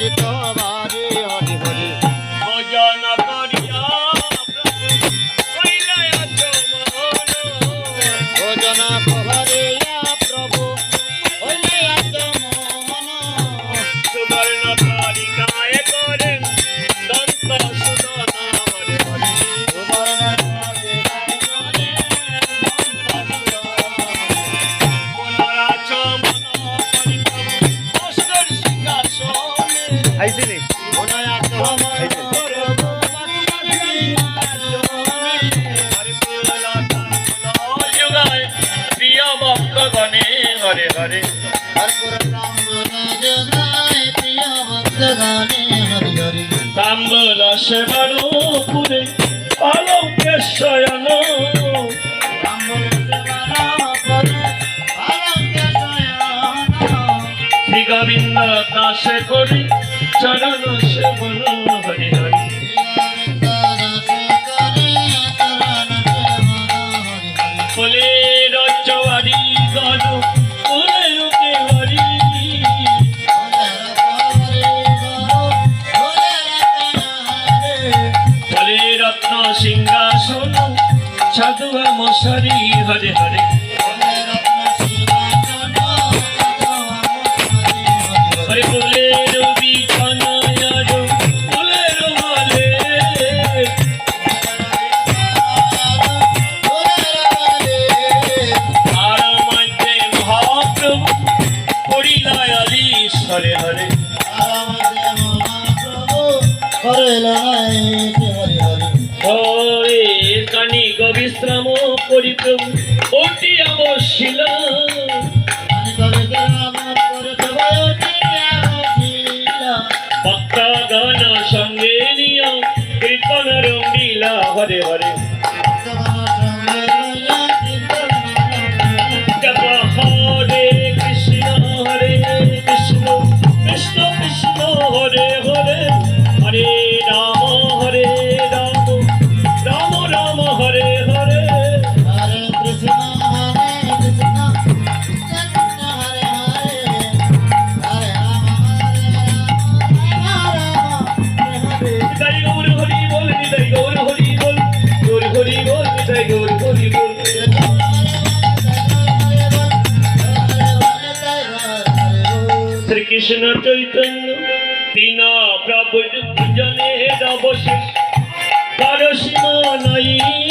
शिटोवा ফুল যুগায় প্রিয় ভক্তগণে হরে হরে তাম্বল শয়ন। গোবিন্দ দাসে করি, চরণ সেবন হরে হরে। ফুলের চবারি গণ ফুলের কেবারি ফুলের রত্ন সিংহাসন সাধু মশারি হরে হরে হরে। হরে হরে। হরে কানিক বিশ্রাম করি প্রভু ওটি অবশিল ভক্তগণ সঙ্গে নিয় কীর্তন রঙ্গিলা, হরে হরে। শ্রীকৃষ্ণ চৈতন্য তিন প্রভু জনে অবশেষ কার সীমা নাই